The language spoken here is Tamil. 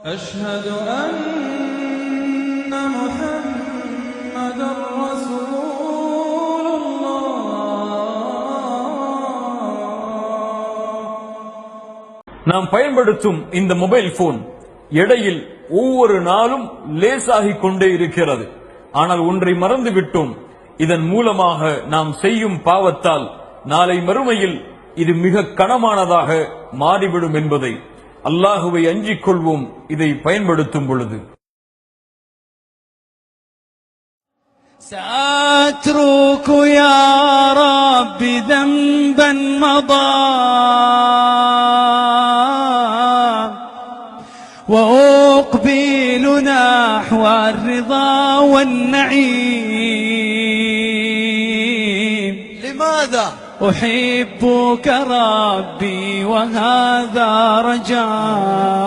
أشهد أن محمد رسول الله நாம் பயன்படுத்தும் இந்த மொபைல் போன் எடையில் ஒவ்வொரு நாளும் லேசாகிக் கொண்டே இருக்கிறது ஆனால் ஒன்றை மறந்து விட்டோம் இதன் மூலமாக நாம் செய்யும் பாவத்தால் நாளை மறுமையில் இது மிக கனமானதாக மாறிவிடும் என்பதை அல்லாஹுவை அஞ்சிக் கொள்வோம் இதை பயன்படுத்தும் பொழுது سأترك يا رب ذنبا مضى وأقبل نحو الرضا والنعيم لماذا؟ أحبك ربي وهذا رجاء.